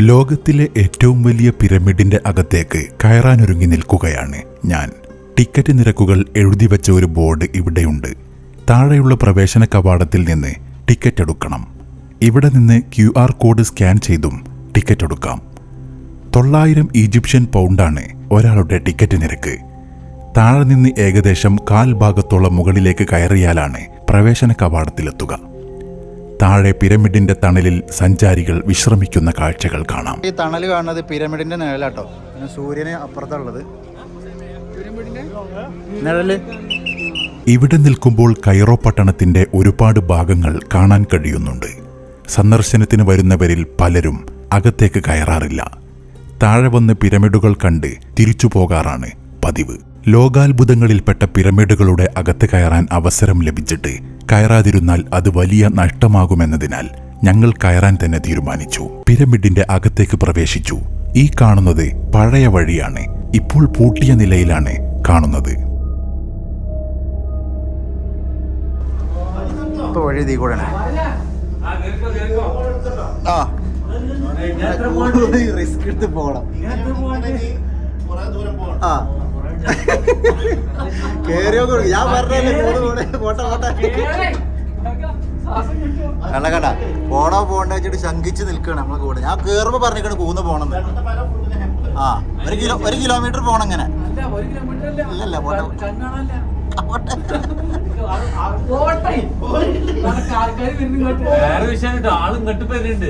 ലോകത്തിലെ ഏറ്റവും വലിയ പിരമിഡിന്റെ അകത്തേക്ക് കയറാനൊരുങ്ങി നിൽക്കുകയാണ് ഞാൻ. ടിക്കറ്റ് നിരക്കുകൾ എഴുതി വെച്ച ഒരു ബോർഡ് ഇവിടെയുണ്ട്. താഴെയുള്ള പ്രവേശന കവാടത്തിൽ നിന്ന് ടിക്കറ്റ് എടുക്കണം. ഇവിടെ നിന്ന് ക്യു ആർ കോഡ് സ്കാൻ ചെയ്തും ടിക്കറ്റ് എടുക്കാം. തൊള്ളായിരം ഈജിപ്ഷ്യൻ പൗണ്ടാണ് ഒരാളുടെ ടിക്കറ്റ് നിരക്ക്. താഴെ നിന്ന് ഏകദേശം കാൽ ഭാഗത്തോളം മുകളിലേക്ക് കയറിയാലാണ് പ്രവേശന കവാടത്തിലെത്തുക. താഴെ പിരമിഡിന്റെ തണലിൽ സഞ്ചാരികൾ വിശ്രമിക്കുന്ന കാഴ്ചകൾ കാണാം. ഈ തണൽ കാണുന്നത് പിരമിഡിന്റെ നിഴലാട്ടോ. പിന്നെ സൂര്യന് അപ്പുറത്തുള്ളത്. നിഴൽ. ഇവിടെ നിൽക്കുമ്പോൾ കൈറോ പട്ടണത്തിന്റെ ഒരുപാട് ഭാഗങ്ങൾ കാണാൻ കഴിയുന്നുണ്ട്. സന്ദർശനത്തിന് വരുന്നവരിൽ പലരും അകത്തേക്ക് കയറാറില്ല. താഴെ വന്ന് പിരമിഡുകൾ കണ്ട് തിരിച്ചു പോകാറാണ് പതിവ്. ലോകാത്ഭുതങ്ങളിൽപ്പെട്ട പിരമിഡുകളുടെ അകത്ത് കയറാൻ അവസരം ലഭിച്ചിട്ട് കയറാതിരുന്നാൽ അത് വലിയ നഷ്ടമാകുമെന്നതിനാൽ ഞങ്ങൾ കയറാൻ തന്നെ തീരുമാനിച്ചു. പിരമിഡിന്റെ അകത്തേക്ക് പ്രവേശിച്ചു. ഈ കാണുന്നത് പഴയ വഴിയാണ്. ഇപ്പോൾ പൂട്ടിയ നിലയിലാണ് കാണുന്നത്. റിസ്ക് എടുത്ത് പോകണം? ആ. കേറിയോ കൊടുക്കും ഞാൻ പറഞ്ഞല്ലേ കൂടെ കൂടെ? പോട്ടെ പോട്ടെ. കണ്ട കണ്ട. പോണോ പോണ്ട വെച്ചിട്ട് ശങ്കിച്ച് നിൽക്കണം നമ്മളെ കൂടെ. ഞാൻ കേറുമ്പോ പറഞ്ഞിട്ട് കൂന്ന് പോണെന്ന്. ആ ഒരു കിലോ ഒരു കിലോമീറ്റർ പോണം ഇങ്ങനെ. ഇല്ലല്ല പോട്ടെ. പോട്ടെ. വേറെ വിഷയം കേട്ടോ ആൾ ഇങ്ങോട്ട് വരുന്നുണ്ട്.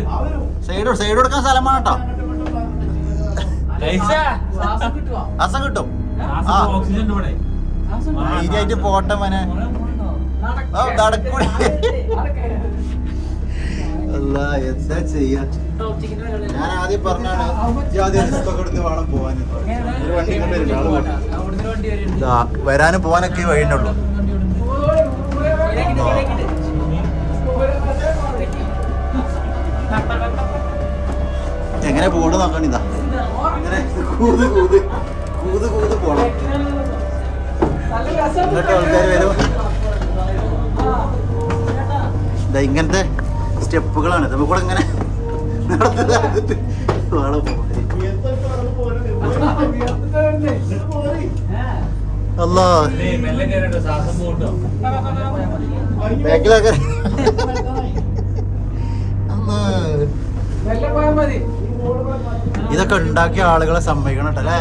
സൈഡ് സൈഡ് കൊടുക്കാൻ സ്ഥലമാണ് കേട്ടോ. അസം കിട്ടും. ധൈര്യമായിട്ട് പോട്ടെ മനെ. ആ, നടക്കൂടി അല്ല എന്താ ചെയ്യാ? ഞാൻ ആദ്യം പറഞ്ഞാണ് എടുത്ത് വേണം പോവാൻ ഒരു വണ്ടി വരാനും പോവാനൊക്കെ ഉള്ളൂ. എങ്ങനെ പോകണ്ട നോക്കണിതാ. എങ്ങനെ ഇങ്ങനെ കൂത് കൂത്. കൂത് കൂത് പോണം. എന്നിട്ട് ആൾക്കാർ വരും. ഇതാ ഇങ്ങനത്തെ സ്റ്റെപ്പുകളാണ്. നമുക്ക് കൂടെ ഇങ്ങനെ വേണം. അല്ലാ. മെല്ലെ കയറിട്ടോ ശ്വാസം പോട്ടോ ബാക്കിലൊക്കെ അല്ലാ. ഇതൊക്കെ ഉണ്ടാക്കിയ ആളുകളെ സമ്മതിക്കണം കേട്ടോ അല്ലേ?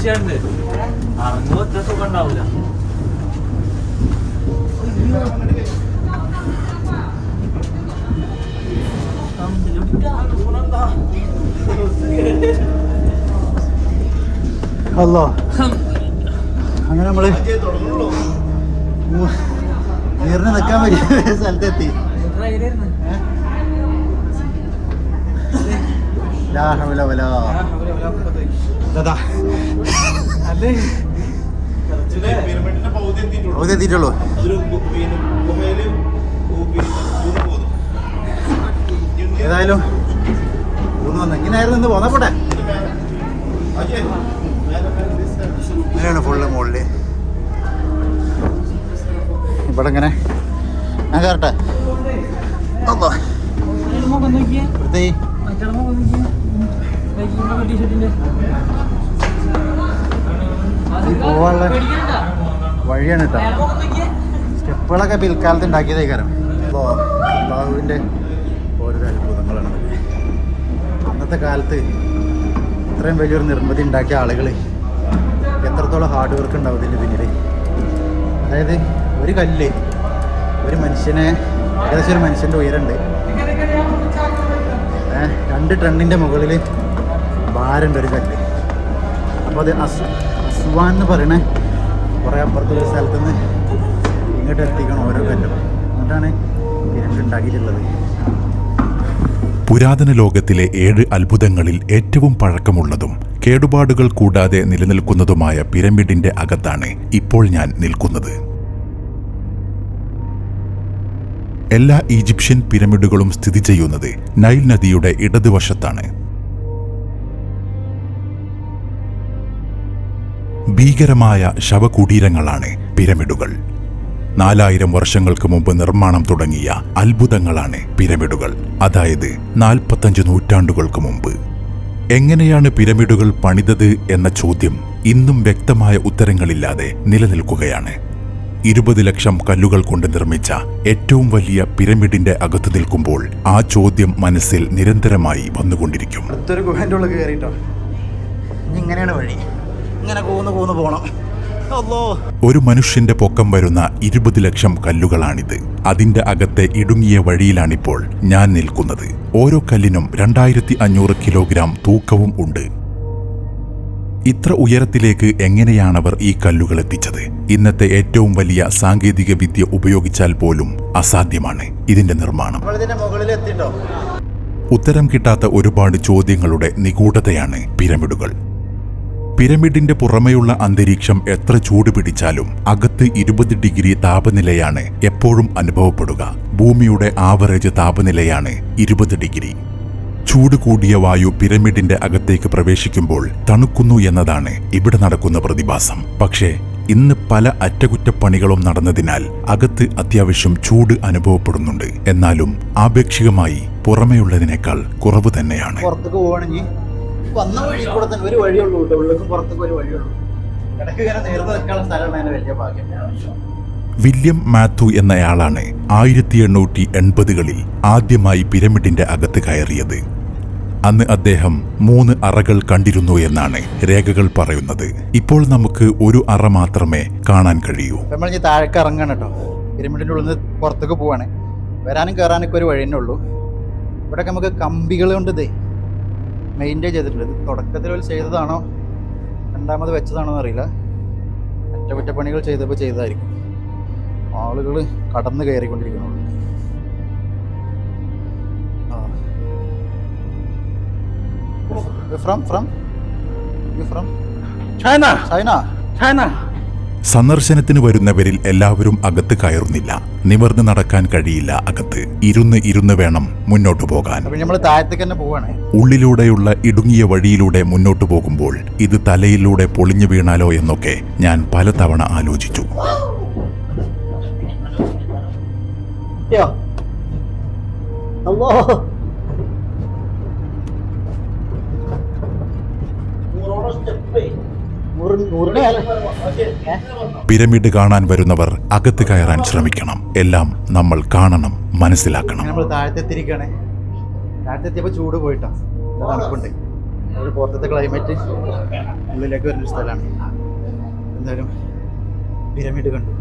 വിഷയമുണ്ട്. അറിഞ്ഞു ഒറ്റ സുഖം ഉണ്ടാവില്ല അല്ലോ അങ്ങനെ നമ്മൾ നീറിന് നിൽക്കാൻ പറ്റിയ സ്ഥലത്തെത്തി. ലാ ഹൗല വലാ. ദാ. പകുതി എത്തിയിട്ടുള്ളൂ. ഏതായാലും ഊണ് വന്നു. ഇങ്ങനെയായിരുന്നു ഇന്ന് പോന്നാ പോട്ടെ? ഇങ്ങനെയാണ് ഫുള്ള് മുകളിൽ ഇവിടെ ഇങ്ങനെ ഞാൻ കയറട്ടെ അല്ലോ പോവാനുള്ള വഴിയാണ് കേട്ടോ സ്റ്റെപ്പുകളൊക്കെ പിൽക്കാലത്ത് ഉണ്ടാക്കിയതേ കാരണം ബാഹുവിന്റെ ഓരോ അത്ഭുതങ്ങളാണ്. അന്നത്തെ കാലത്ത് ഇത്രയും വലിയൊരു നിർമ്മിതി ഉണ്ടാക്കിയ ആളുകൾ എത്രത്തോളം ഹാർഡ് വർക്ക് ഉണ്ടാവും ഇതിന്റെ പിന്നിൽ അതായത് ഒരു കല്ല് ഒരു മനുഷ്യനെ ഏകദേശം ഒരു മനുഷ്യന്റെ ഉയരമുണ്ട്. രണ്ട് ടണ്ണിന്റെ മുകളിൽ ഭാരമുണ്ട് ഒരു കല്ല് അപ്പോൾ അത് അസ് അസ്വാൻ എന്ന് പറയണ കുറേ അപ്പുറത്തുള്ള സ്ഥലത്തുനിന്ന് ഇങ്ങോട്ട് എത്തിക്കണം ഓരോ കല്ലും. എന്നിട്ടാണ് പിരമിഡ് ഉണ്ടാക്കിയിട്ടുള്ളത്. പുരാതന ലോകത്തിലെ ഏഴ് അത്ഭുതങ്ങളിൽ ഏറ്റവും പഴക്കമുള്ളതും കേടുപാടുകൾ കൂടാതെ നിലനിൽക്കുന്നതുമായ പിരമിഡിന്റെ അകത്താണ് ഇപ്പോൾ ഞാൻ നിൽക്കുന്നത്. എല്ലാ ഈജിപ്ഷ്യൻ പിരമിഡുകളും സ്ഥിതി ചെയ്യുന്നത് നൈൽ നദിയുടെ ഇടതുവശത്താണ്. ഭീകരമായ ശവകുടീരങ്ങളാണ് പിരമിഡുകൾ. നാലായിരം വർഷങ്ങൾക്ക് മുമ്പ് നിർമ്മാണം തുടങ്ങിയ അത്ഭുതങ്ങളാണ് പിരമിഡുകൾ. അതായത് നാൽപ്പത്തഞ്ച് നൂറ്റാണ്ടുകൾക്ക് മുമ്പ്. എങ്ങനെയാണ് പിരമിഡുകൾ പണിതത് എന്ന ചോദ്യം ഇന്നും വ്യക്തമായ ഉത്തരങ്ങളില്ലാതെ നിലനിൽക്കുകയാണ്. ഇരുപത് ലക്ഷം കല്ലുകൾ കൊണ്ട് നിർമ്മിച്ച ഏറ്റവും വലിയ പിരമിഡിന്റെ അകത്ത് നിൽക്കുമ്പോൾ ആ ചോദ്യം മനസ്സിൽ നിരന്തരമായി വന്നുകൊണ്ടിരിക്കും. ഇങ്ങനെയാണ് വഴി. ഇങ്ങനെ കൂന്ന് കൂന്ന് പോകണം ഒരു മനുഷ്യന്റെ പൊക്കം വരുന്ന ഇരുപത് ലക്ഷം കല്ലുകളാണിത്. അതിന്റെ അകത്തെ ഇടുങ്ങിയ വഴിയിലാണിപ്പോൾ ഞാൻ നിൽക്കുന്നത്. ഓരോ കല്ലിനും രണ്ടായിരത്തി അഞ്ഞൂറ് കിലോഗ്രാം തൂക്കവും ഉണ്ട്. ഇത്ര ഉയരത്തിലേക്ക് എങ്ങനെയാണവർ ഈ കല്ലുകൾ എത്തിച്ചത്? ഇന്നത്തെ ഏറ്റവും വലിയ സാങ്കേതിക വിദ്യ ഉപയോഗിച്ചാൽ പോലും അസാധ്യമാണ് ഇതിന്റെ നിർമ്മാണം. ഉത്തരം കിട്ടാത്ത ഒരുപാട് ചോദ്യങ്ങളുടെ നിഗൂഢതയാണ് പിരമിഡുകൾ. പിരമിഡിന്റെ പുറമെയുള്ള അന്തരീക്ഷം എത്ര ചൂട് പിടിച്ചാലും അകത്ത് ഇരുപത് ഡിഗ്രി താപനിലയാണ് എപ്പോഴും അനുഭവപ്പെടുക. ഭൂമിയുടെ ആവറേജ് താപനിലയാണ് ഇരുപത് ഡിഗ്രി. ചൂട് കൂടിയ വായു പിരമിഡിന്റെ അകത്തേക്ക് പ്രവേശിക്കുമ്പോൾ തണുക്കുന്നു എന്നതാണ് ഇവിടെ നടക്കുന്ന പ്രതിഭാസം. പക്ഷേ ഇന്ന് പല അറ്റകുറ്റപ്പണികളും നടന്നതിനാൽ അകത്ത് അത്യാവശ്യം ചൂട് അനുഭവപ്പെടുന്നുണ്ട്. എന്നാലും ആപേക്ഷികമായി പുറമെയുള്ളതിനേക്കാൾ കുറവ് തന്നെയാണ്. പുറത്തേക്ക് വന്ന വഴി കൂടെ തന്നെ ഒരു വഴിയുള്ളൂ കേട്ടോ. ഉള്ളിലേക്കും പുറത്തേക്കും ഒരു വഴിയുള്ളൂ ഇടയ്ക്ക് ഇങ്ങനെ നേർന്ന് നിൽക്കാനുള്ള സ്ഥലമാണ് വലിയ ഭാഗ്യം. വില്യം മാത്യു എന്നയാളാണ് ആയിരത്തി എണ്ണൂറ്റി എൺപതുകളിൽ ആദ്യമായി പിരമിഡിന്റെ അകത്ത് കയറിയത്. അന്ന് അദ്ദേഹം മൂന്ന് അറകൾ കണ്ടിരുന്നു എന്നാണ് രേഖകൾ പറയുന്നത്. ഇപ്പോൾ നമുക്ക് ഒരു അറ മാത്രമേ കാണാൻ കഴിയൂ. നമ്മൾ താഴേക്ക് ഇറങ്ങണം കേട്ടോ. പിരമിഡിന്റെ ഉള്ളിൽ നിന്ന് പുറത്തേക്ക് പോവാണ്. വരാനും കയറാനൊക്കെ ഒരു വഴി തന്നെ ഉള്ളൂ. ഇവിടെ നമുക്ക് കമ്പികൾ കൊണ്ട് മെയിന്റെയിൻ ചെയ്തിട്ടുണ്ട്. ഇത് തുടക്കത്തിൽ ഒരു ചെയ്തതാണോ? രണ്ടാമത് വെച്ചതാണോ എന്നറിയില്ല. അറ്റകുറ്റപ്പണികൾ ചെയ്തപ്പോൾ ചെയ്തതായിരിക്കും. ആളുകൾ കടന്ന് കയറിക്കൊണ്ടിരിക്കുന്നുള്ളൂ from from from China China China. സന്ദർശനത്തിന് വരുന്നവരിൽ എല്ലാവരും അകത്ത് കയറുന്നില്ല. നിവർന്ന് നടക്കാൻ കഴിയില്ല അകത്ത്. ഇരുന്ന് ഇരുന്ന് വേണം മുന്നോട്ട് പോകാൻ. ഉള്ളിലൂടെയുള്ള ഇടുങ്ങിയ വഴിയിലൂടെ മുന്നോട്ട് പോകുമ്പോൾ ഇത് തലയിലൂടെ പൊളിഞ്ഞു വീണാലോ എന്നൊക്കെ ഞാൻ പലതവണ ആലോചിച്ചു. അല്ലോ പിരമിഡ് കാണാൻ വരുന്നവർ അകത്ത് കയറാൻ ശ്രമിക്കണം. എല്ലാം നമ്മൾ കാണണം മനസ്സിലാക്കണം. നമ്മൾ താഴത്തെത്തിരിക്കണേ താഴത്തെത്തിയപ്പോൾ ചൂട് പോയിട്ടോ. തണുപ്പുണ്ട് ഒരു പുറത്തത്തെ ക്ലൈമറ്റ് ഉള്ളിലേക്ക് വരുന്ന സ്ഥലമാണ്. എന്തായാലും പിരമിഡ് കണ്ടു.